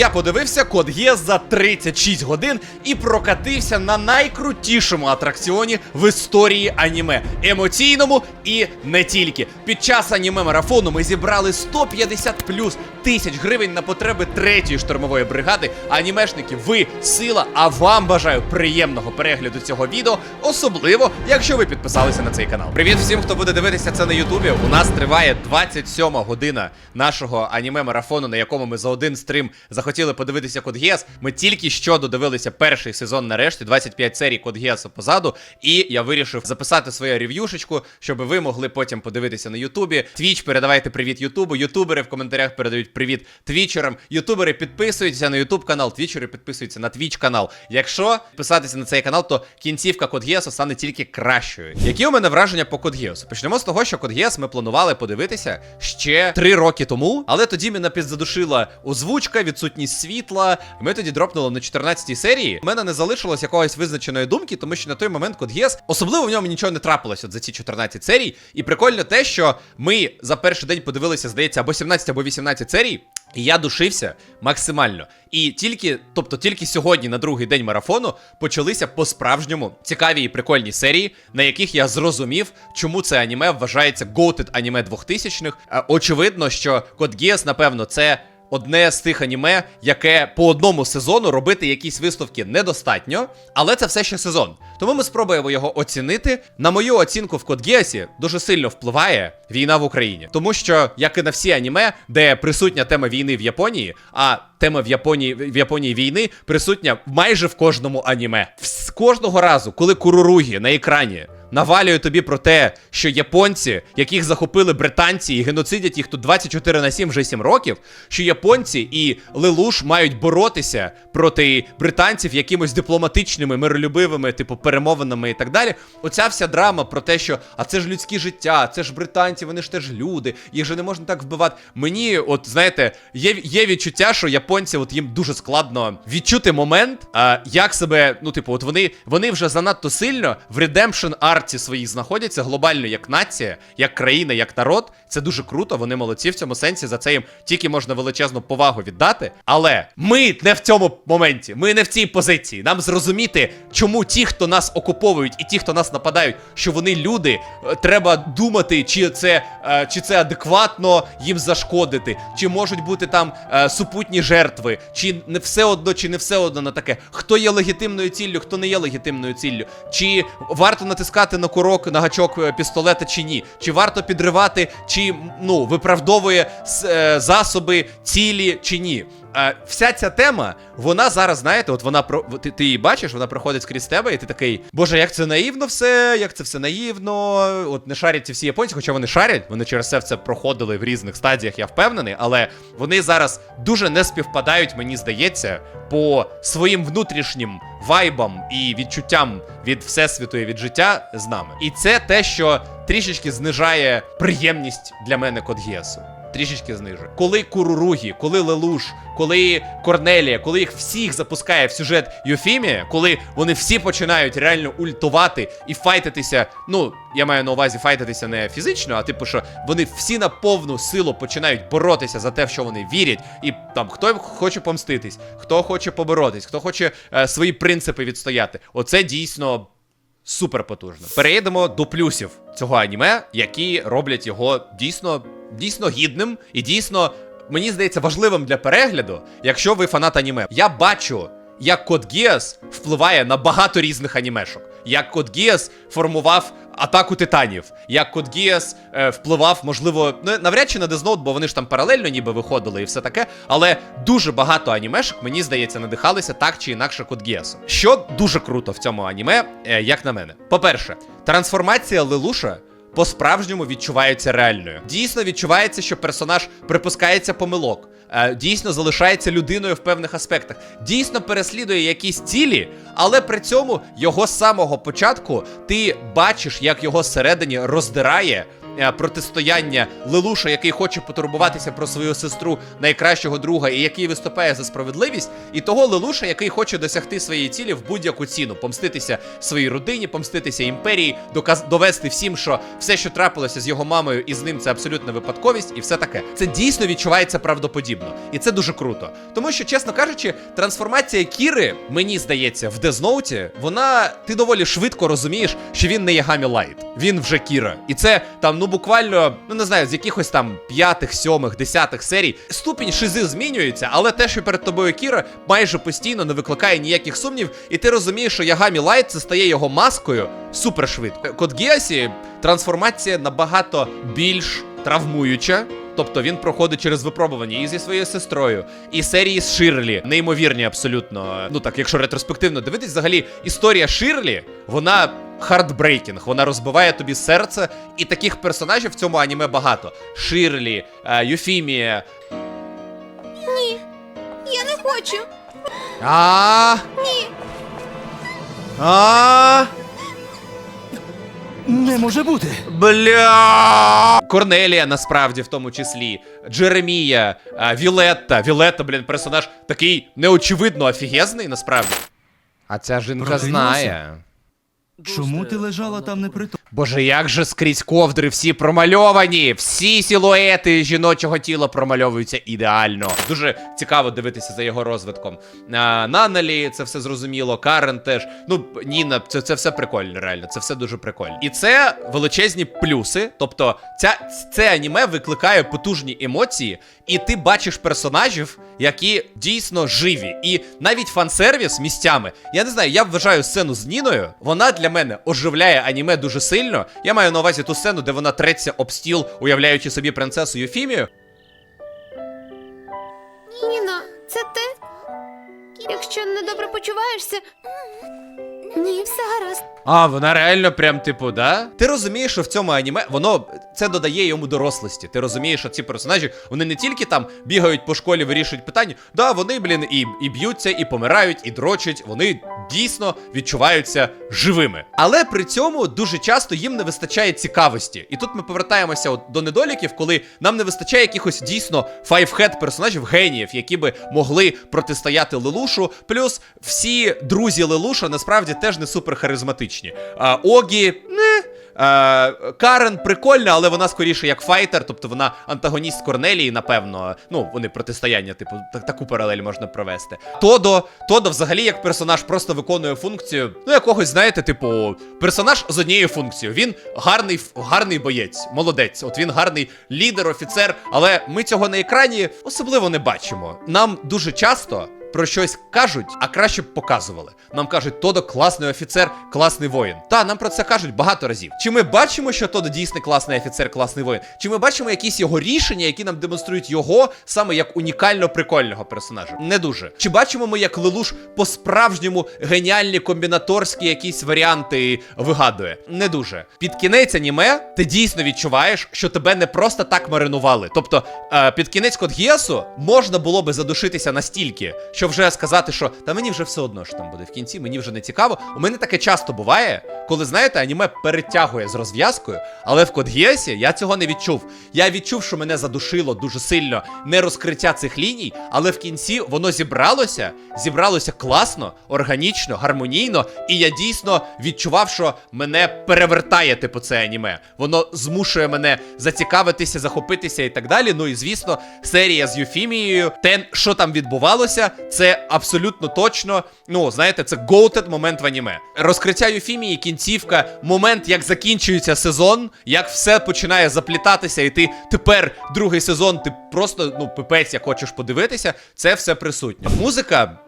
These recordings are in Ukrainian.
Я подивився код Гіас за 36 годин і прокатився на найкрутішому атракціоні в історії аніме. Емоційному і не тільки. Під час аніме марафону ми зібрали 150 плюс тисяч гривень на потреби третьої штурмової бригади. Анімешники, ви сила, а вам бажаю приємного перегляду цього відео, особливо якщо ви підписалися на цей канал. Привіт всім, хто буде дивитися це на Ютубі. У нас триває 27 година нашого аніме марафону, на якому ми за один стрім захотіли подивитися Код Гіас. Ми тільки що додивилися перший сезон нарешті, 25 серій Код Гіаса позаду. І я вирішив записати своє рев'юшечку, щоб ви могли потім подивитися на Ютубі. Твіч, передавайте привіт Ютубу. Ютубери в коментарях передають привіт твічерам. Ютубери підписуються на Ютуб канал, твічери підписуються на твіч канал. Якщо підписатися на цей канал, то кінцівка Код Гіасу стане тільки кращою. Які у мене враження по Код Гіасу? Почнемо з того, що Код Гіас ми планували подивитися ще 3 роки тому, але тоді мене підзадушила озвучка, відсутність світла. Ми тоді дропнули на 14-й серії. У мене не залишилось якогось визначеної думки, тому що на той момент Код Гіас, особливо в ньому нічого не трапилось от за ці 14 серій. І прикольно те, що ми за перший день подивилися, здається, або 17, або 18 серій. І я душився максимально. І тільки, тобто тільки сьогодні, на другий день марафону, почалися по-справжньому цікаві і прикольні серії, на яких я зрозумів, чому це аніме вважається goated аніме 2000-х. Е, Очевидно, що Код Гіас, напевно, це. Одне з тих аніме, яке по одному сезону робити якісь виставки недостатньо, але це все ще сезон. Тому ми спробуємо його оцінити. На мою оцінку в Код Гіасі дуже сильно впливає війна в Україні, тому що як і на всі аніме, де присутня тема війни в Японії, а тема в Японії в Японії війни присутня майже в кожному аніме. З кожного разу, коли Куруругі на екрані навалює тобі про те, що японці, яких захопили британці і геноцидять їх тут 24 на 7 вже 7 років, що японці і Лелуш мають боротися проти британців якимось дипломатичними, миролюбивими, типу, перемовинами і так далі. Оця вся драма про те, що а це ж людські життя, це ж британці, вони ж теж люди, їх же не можна так вбивати. Мені, от знаєте, є, є відчуття, що японці, от їм дуже складно відчути момент, а, як себе, ну, типу, от вони, вони вже занадто сильно в Redemption арці своїй знаходяться глобально як нація, як країна, як народ. Це дуже круто. Вони молодці в цьому сенсі. За це їм тільки можна величезну повагу віддати. Але ми не в цьому моменті, ми не в цій позиції. Нам зрозуміти, чому ті, хто нас окуповують, і ті, хто нас нападають, що вони люди, е, треба думати, чи це, е, чи це адекватно їм зашкодити, чи можуть бути там е, супутні жертви, чи не все одно, чи не все одно на таке. Хто є легітимною ціллю, хто не є легітимною ціллю, чи варто натискати на курок, на гачок е, пістолета чи ні, чи варто підривати, чи ну виправдовує е, засоби цілі чи ні. Е, вся ця тема, вона зараз, знаєте, от вона ти, ти її бачиш, вона проходить скрізь тебе, і ти такий, боже, як це наївно все, як це все наївно. От не шарять ці всі японці, хоча вони шарять, вони через це все проходили в різних стадіях, я впевнений, але вони зараз дуже не співпадають, мені здається, по своїм внутрішнім вайбам і відчуттям від всесвіту і від життя з нами. І це те, що трішечки знижає приємність для мене Код Гіасу. Трішечки знижує. Коли Куруругі, коли Лелуш, коли Корнелія, коли їх всіх запускає в сюжет Юфімія, коли вони всі починають реально ультувати і файтитися. Ну, я маю на увазі файтитися не фізично, а типу, що вони всі на повну силу починають боротися за те, в що вони вірять, і там хто хоче помститись, хто хоче поборотись, хто хоче е, свої принципи відстояти. Оце дійсно. Супер потужно. Переїдемо до плюсів цього аніме, які роблять його дійсно дійсно гідним і дійсно, мені здається, важливим для перегляду, якщо ви фанат аніме. Я бачу, як Код Гіас впливає на багато різних анімешок. Як Код Гіас формував атаку титанів, як Код Гіас е, впливав, можливо, ну навряд чи на Дезноут, бо вони ж там паралельно ніби виходили і все таке. Але дуже багато анімешок, мені здається, надихалися так чи інакше Код Гіасом. Що дуже круто в цьому аніме, е, як на мене. По-перше, трансформація Лелуша по-справжньому відчувається реальною. Дійсно відчувається, що персонаж припускається помилок. е, Дійсно залишається людиною в певних аспектах, дійсно переслідує якісь цілі, але при цьому його самого початку ти бачиш, як його зсередині роздирає протистояння Лелуша, який хоче потурбуватися про свою сестру найкращого друга і який виступає за справедливість, і того Лелуша, який хоче досягти своєї цілі в будь-яку ціну, помститися своїй родині, помститися імперії, доказ довести всім, що все, що трапилося з його мамою і з ним, це абсолютна випадковість, і все таке. Це дійсно відчувається правдоподібно, і це дуже круто. Тому що, чесно кажучи, трансформація Кіри, мені здається, в Дезноуті, вона ти доволі швидко розумієш, що він не Ягамі Лайт, він вже Кіра. І це там, ну буквально, ну не знаю, з якихось там п'ятих, сьомих, десятих серій ступінь шизи змінюється, але те, що перед тобою Кіра, майже постійно не викликає ніяких сумнів, і ти розумієш, що Ягамі Лайт це стає його маскою супершвидко. Код Гіасі трансформація набагато більш травмуюча. Тобто він проходить через випробування і зі своєю сестрою, і серії з Ширлі. Неймовірні абсолютно. Ну так, якщо ретроспективно дивитись, взагалі історія Ширлі, вона хардбрейкінг, вона розбиває тобі серце, і таких персонажів в цьому аніме багато. Ширлі, е, Юфімія. Ні, я не хочу. А. Ні. А. Не може бути. Бля. Корнелія, насправді, в тому числі. Джеремія, Вілетта. Вілетта, блін, персонаж такий неочевидно офігезний, насправді. А ця жінка Прокинувся? знає. Чому ти лежала там непритомна? Боже, як же скрізь ковдри всі промальовані, всі силуети жіночого тіла промальовуються ідеально. Дуже цікаво дивитися за його розвитком. А, Наналі, це все зрозуміло, Карен теж. Ну, Ніна, це, це все прикольно, реально. Це все дуже прикольно. І це величезні плюси. Тобто, ця, це аніме викликає потужні емоції, і ти бачиш персонажів, які дійсно живі. І навіть фан-сервіс місцями. Я не знаю, я вважаю сцену з Ніною. Вона для мене оживляє аніме дуже сильно. Я маю на увазі ту сцену, де вона треться об стіл, уявляючи собі принцесу Юфімію. Ніно, це ти? Якщо недобре почуваєшся. Ні, все гаразд. А, вона реально прям типу, да? Ти розумієш, що в цьому аніме воно це додає йому дорослості. Ти розумієш, що ці персонажі вони не тільки там бігають по школі, вирішують питання. Да, вони, блін, і, і б'ються, і помирають, і дрочать. Вони дійсно відчуваються живими. Але при цьому дуже часто їм не вистачає цікавості. І тут ми повертаємося от до недоліків, коли нам не вистачає якихось дійсно файвхед персонажів, геніїв, які би могли протистояти Лелушу. Плюс всі друзі Лелуша насправді теж не супер харизматичні. А, Огі, не. А, Карен прикольна, але вона скоріше як файтер, тобто вона антагоніст Корнелії, напевно. Ну, вони протистояння, типу, так, таку паралель можна провести. Тодо, Тодо взагалі як персонаж просто виконує функцію, ну, якогось, знаєте, типу, персонаж з однією функцією. Він гарний, гарний боєць, молодець. От він гарний лідер, офіцер, але ми цього на екрані особливо не бачимо. Нам дуже часто про щось кажуть, а краще б показували. Нам кажуть, Тодо класний офіцер, класний воїн. Та нам про це кажуть багато разів. Чи ми бачимо, що Тодо дійсно класний офіцер, класний воїн? Чи ми бачимо якісь його рішення, які нам демонструють його саме як унікально прикольного персонажа? Не дуже. Чи бачимо ми, як Лелуш по-справжньому геніальні комбінаторські якісь варіанти вигадує? Не дуже. Під кінець аніме ти дійсно відчуваєш, що тебе не просто так маринували. Тобто, е, під кінець Код Гіасу можна було би задушитися настільки, що вже сказати, що та мені вже все одно що там буде в кінці, мені вже не цікаво. У мене таке часто буває, коли знаєте, аніме перетягує з розв'язкою, але в Код Гіасі я цього не відчув. Я відчув, що мене задушило дуже сильно не розкриття цих ліній, але в кінці воно зібралося, зібралося класно, органічно, гармонійно, і я дійсно відчував, що мене перевертає типу це аніме. Воно змушує мене зацікавитися, захопитися і так далі. Ну і звісно, серія з Юфімією, те, що там відбувалося, це абсолютно точно. Ну, знаєте, це гоутед момент в аніме. Розкриття Юфімії, кінцівка, момент, як закінчується сезон, як все починає заплітатися, і ти тепер другий сезон, ти просто ну пипець, як хочеш подивитися, це все присутнє. Музика.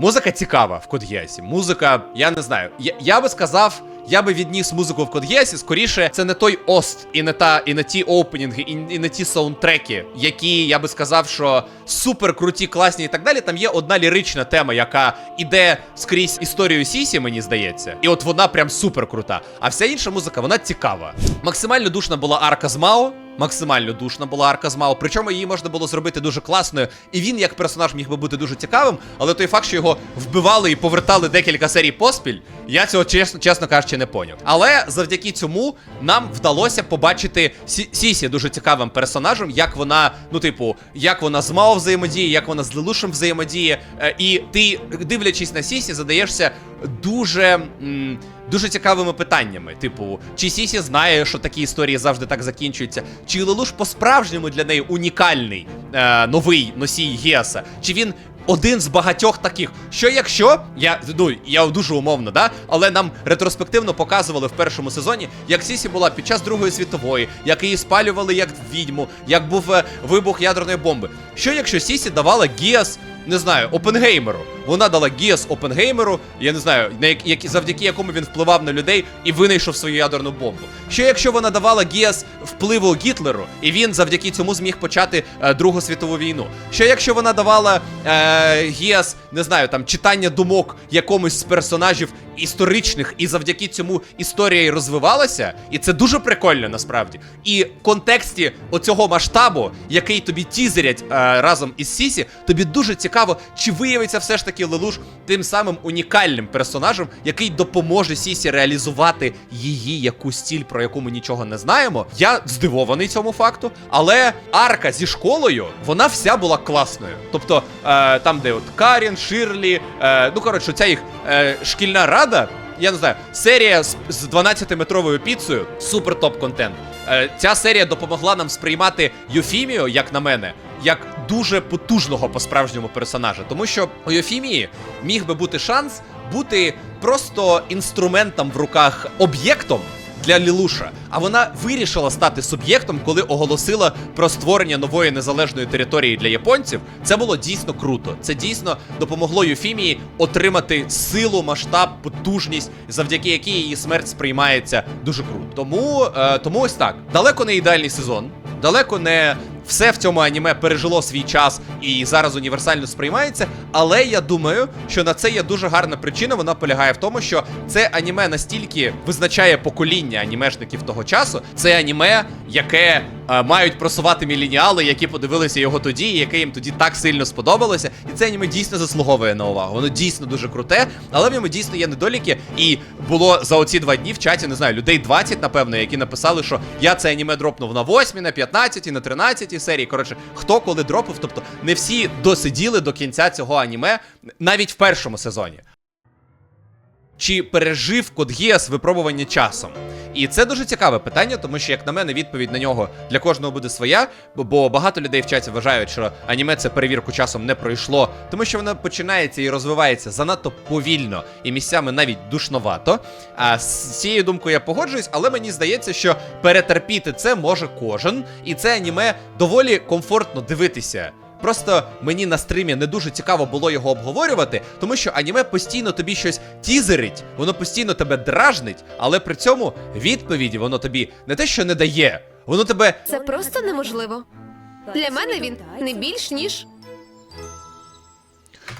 Музика цікава в Кодгіасі. Музика, я не знаю. Я, я би сказав, я би відніс музику в Кодгіасі. Скоріше, це не той ост, і не та, і не ті опенінги, і, і не ті саундтреки, які я би сказав, що супер круті, класні і так далі. Там є одна лірична тема, яка іде скрізь історію Сісі, мені здається. І от вона прям супер крута. А вся інша музика, вона цікава. Максимально душна була арка з Мао. Максимально душна була арка з Мао, причому її можна було зробити дуже класною, і він як персонаж міг би бути дуже цікавим, але той факт, що його вбивали і повертали декілька серій поспіль, Я цього чесно, чесно кажучи, не поняв. Але завдяки цьому нам вдалося побачити Сі- Сісі дуже цікавим персонажем, як вона, ну, типу, як вона з Мао взаємодіє, як вона з Лелушем взаємодіє. Е, І ти, дивлячись на Сісі, задаєшся дуже. Дуже цікавими питаннями, типу, чи Сісі знає, що такі історії завжди так закінчуються, чи Лелуш по-справжньому для неї унікальний е, новий носій Геса, чи він один з багатьох таких. Що якщо я ну я дуже умовно, да, але нам ретроспективно показували в першому сезоні, як Сісі була під час Другої світової, як її спалювали як відьму, як був е, вибух ядерної бомби. Що якщо Сісі давала Гіас, не знаю, Опенгеймеру? Вона дала Гіас Опенгеймеру, я не знаю, на як, як, завдяки якому він впливав на людей і винайшов свою ядерну бомбу. Що якщо вона давала Гіас впливу Гітлеру, і він завдяки цьому зміг почати е, Другу світову війну? Що якщо вона давала е, Гіас, не знаю, там читання думок якомусь з персонажів історичних, і завдяки цьому історія і розвивалася, і це дуже прикольно насправді. І в контексті оцього масштабу, який тобі тізерять е, разом із Сісі, тобі дуже цікаво, чи виявиться все ж таки Лелуш тим самим унікальним персонажем, який допоможе Сісі реалізувати її якусь стіль, про яку ми нічого не знаємо. Я здивований цьому факту, але арка зі школою вона вся була класною. Тобто, е, там, де от Карін, Ширлі, е, ну коротше, ця їх е, шкільна рада. Я не знаю, серія з, з 12-метровою піцею супер топ контент. Е, ця серія допомогла нам сприймати Юфімію, як на мене, як дуже потужного по-справжньому персонажа. Тому що у Юфімії міг би бути шанс бути просто інструментом в руках об'єктом. Для Лілуша, а вона вирішила стати суб'єктом, коли оголосила про створення нової незалежної території для японців. Це було дійсно круто. Це дійсно допомогло Юфімії отримати силу, масштаб, потужність, завдяки якій її смерть сприймається дуже круто. Тому, е, тому ось так. Далеко не ідеальний сезон, далеко не все в цьому аніме пережило свій час і зараз універсально сприймається. Але я думаю, що на це є дуже гарна причина. Вона полягає в тому, що це аніме настільки визначає покоління анімешників того часу. Це аніме, яке е, мають просувати мілініали, які подивилися його тоді, і яке їм тоді так сильно сподобалося. І це аніме дійсно заслуговує на увагу. Воно дійсно дуже круте, але в ньому дійсно є недоліки. І було за оці два дні в чаті, не знаю, людей 20, напевно, які написали, що я це аніме дропнув на 8, на 15, на 13 серії. Коротше, хто коли дропив, тобто не всі досиділи до кінця цього аніме навіть в першому сезоні. Чи пережив Код Гіас випробування часом? І це дуже цікаве питання, тому що, як на мене, відповідь на нього для кожного буде своя. Бо багато людей в чаті вважають, що аніме це перевірку часом не пройшло, тому що воно починається і розвивається занадто повільно і місцями навіть душновато. А з цією думкою я погоджуюсь, але мені здається, що перетерпіти це може кожен, і це аніме доволі комфортно дивитися. Просто мені на стримі не дуже цікаво було його обговорювати, тому що аніме постійно тобі щось тізерить, воно постійно тебе дражнить, але при цьому відповіді воно тобі не те, що не дає, воно тебе Це просто неможливо. Для мене він не більш ніж.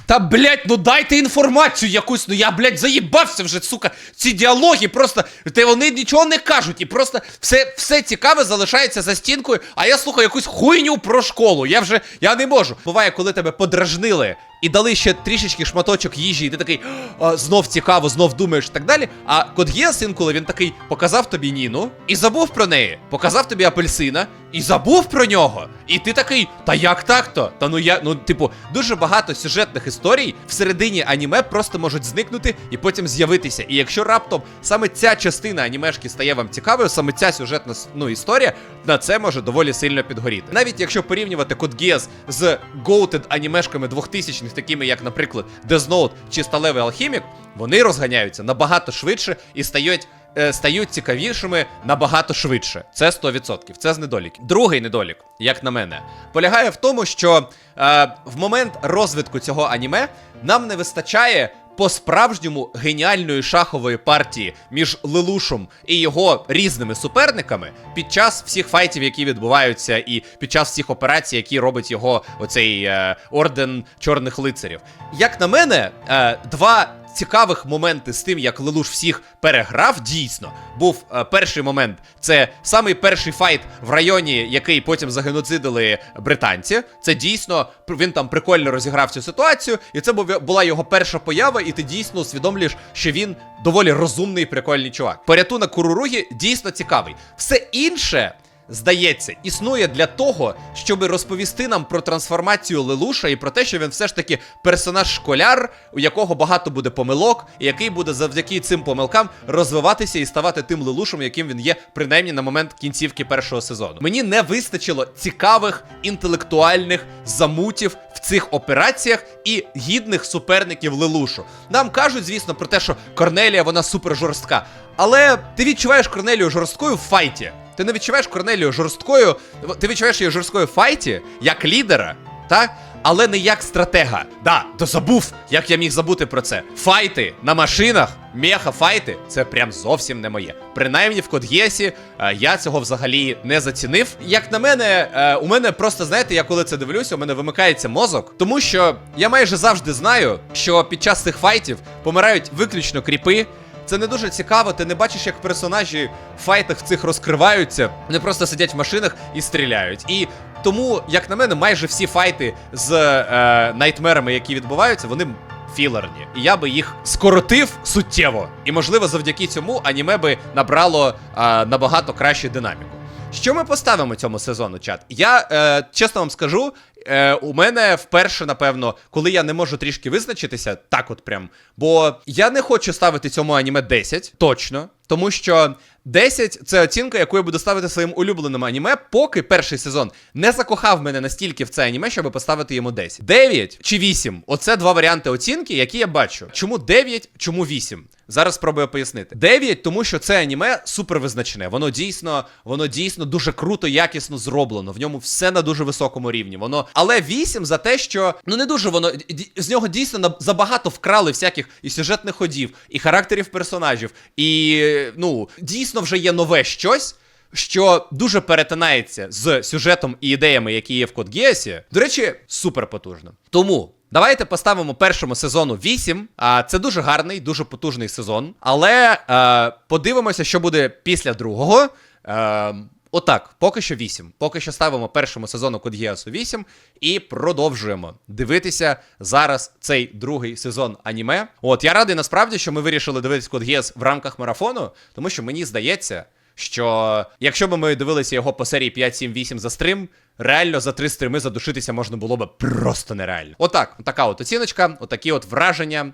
Та блять, ну дайте інформацію якусь. Ну я, блять, заїбався вже, сука. Ці діалоги просто. Те вони нічого не кажуть, і просто все все цікаве залишається за стінкою. А я слухаю якусь хуйню про школу. Я вже я не можу. Буває, коли тебе подражнили і дали ще трішечки шматочок їжі, і ти такий «А, знов цікаво, знов думаєш і так далі. А Код інколи він такий показав тобі Ніну і забув про неї, показав тобі апельсина і забув про нього. І ти такий, та як так-то? Та ну я, ну, типу, дуже багато сюжетних історій всередині аніме просто можуть зникнути і потім з'явитися. І якщо раптом саме ця частина анімешки стає вам цікавою, саме ця сюжетна ну, історія, на це може доволі сильно підгоріти. Навіть якщо порівнювати Code Geass з goated анімешками 2000-х, такими як, наприклад, Death Note чи Сталевий Алхімік, вони розганяються набагато швидше і стають стають цікавішими набагато швидше. Це 100%. Це з недоліків. Другий недолік, як на мене, полягає в тому, що е, в момент розвитку цього аніме нам не вистачає. По-справжньому геніальної шахової партії між Лелушом і його різними суперниками під час всіх файтів, які відбуваються, і під час всіх операцій, які робить його оцей е, орден чорних лицарів. Як на мене, е, два цікавих моменти з тим, як Лелуш всіх переграв, дійсно, був е, перший момент. Це самий перший файт в районі, який потім загеноцидили британці. Це дійсно він там прикольно розіграв цю ситуацію, і це була його перша поява, і ти дійсно усвідомлюєш, що він доволі розумний, прикольний чувак. Порятунок Куруругі дійсно цікавий. Все інше. Здається, існує для того, щоб розповісти нам про трансформацію Лелуша і про те, що він все ж таки персонаж-школяр, у якого багато буде помилок, і який буде завдяки цим помилкам розвиватися і ставати тим Лелушем, яким він є, принаймні на момент кінцівки першого сезону. Мені не вистачило цікавих інтелектуальних замутів в цих операціях і гідних суперників Лелушу. Нам кажуть, звісно, про те, що Корнелія вона супер жорстка. Але ти відчуваєш Корнелію жорсткою в файті. Ти не відчуваєш Корнелію жорсткою. Ти відчуваєш її жорсткою файті як лідера, так? Але не як стратега. Да, то забув, як я міг забути про це. Файти на машинах, меха файти це прям зовсім не моє. Принаймні в Кодгєсі е, я цього взагалі не зацінив. Як на мене, е, у мене просто знаєте, я коли це дивлюся, у мене вимикається мозок, тому що я майже завжди знаю, що під час цих файтів помирають виключно кріпи. Це не дуже цікаво, ти не бачиш, як персонажі в файтах цих розкриваються. Вони просто сидять в машинах і стріляють. І тому, як на мене, майже всі файти з е, найтмерами, які відбуваються, вони філерні. І я би їх скоротив суттєво. І можливо, завдяки цьому аніме би набрало е, набагато кращу динаміку. Що ми поставимо цьому сезону, чат? Я е, чесно вам скажу, е, у мене вперше, напевно, коли я не можу трішки визначитися, так от прям. Бо я не хочу ставити цьому аніме 10, точно. Тому що 10 це оцінка, яку я буду ставити своїм улюбленим аніме, поки перший сезон не закохав мене настільки в це аніме, щоб поставити йому 10. 9 чи 8 оце два варіанти оцінки, які я бачу. Чому 9, чому 8? Зараз спробую пояснити. 9, тому що це аніме супер визначне. Воно дійсно, воно дійсно дуже круто, якісно зроблено. В ньому все на дуже високому рівні. Воно, але 8 за те, що ну не дуже воно з нього дійсно забагато вкрали всяких і сюжетних ходів, і характерів персонажів, і ну дійсно вже є нове щось. Що дуже перетинається з сюжетом і ідеями, які є в Код Геасі. До речі, супер потужно. Тому давайте поставимо першому сезону 8. А це дуже гарний, дуже потужний сезон. Але е, подивимося, що буде після другого. Е, Отак, поки що 8. Поки що ставимо першому сезону Код 8 і продовжуємо дивитися зараз цей другий сезон аніме. От я радий насправді, що ми вирішили дивитися Код в рамках марафону, тому що мені здається, що якщо б ми дивилися його по серії 5, 7, 8 за стрим, реально за три стрими задушитися можна було б просто нереально. Отак, така от оціночка, отакі от враження.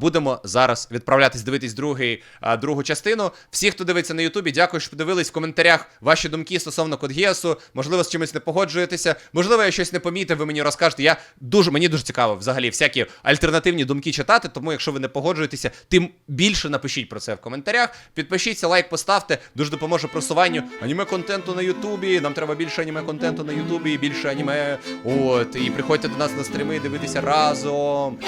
Будемо зараз відправлятись дивитись другий, другу частину. Всі, хто дивиться на Ютубі, дякую, що подивились в коментарях ваші думки стосовно Кодгіасу. Можливо, з чимось не погоджуєтеся. Можливо, я щось не помітив, ви мені розкажете. Я дуже мені дуже цікаво взагалі всякі альтернативні думки читати. Тому, якщо ви не погоджуєтеся, тим більше напишіть про це в коментарях. Підпишіться, лайк поставте, дуже допоможе просуванню аніме контенту на Ютубі. Нам треба більше аніме контенту на Ютубі, більше аніме. От, і приходьте до нас на стріми дивитися разом.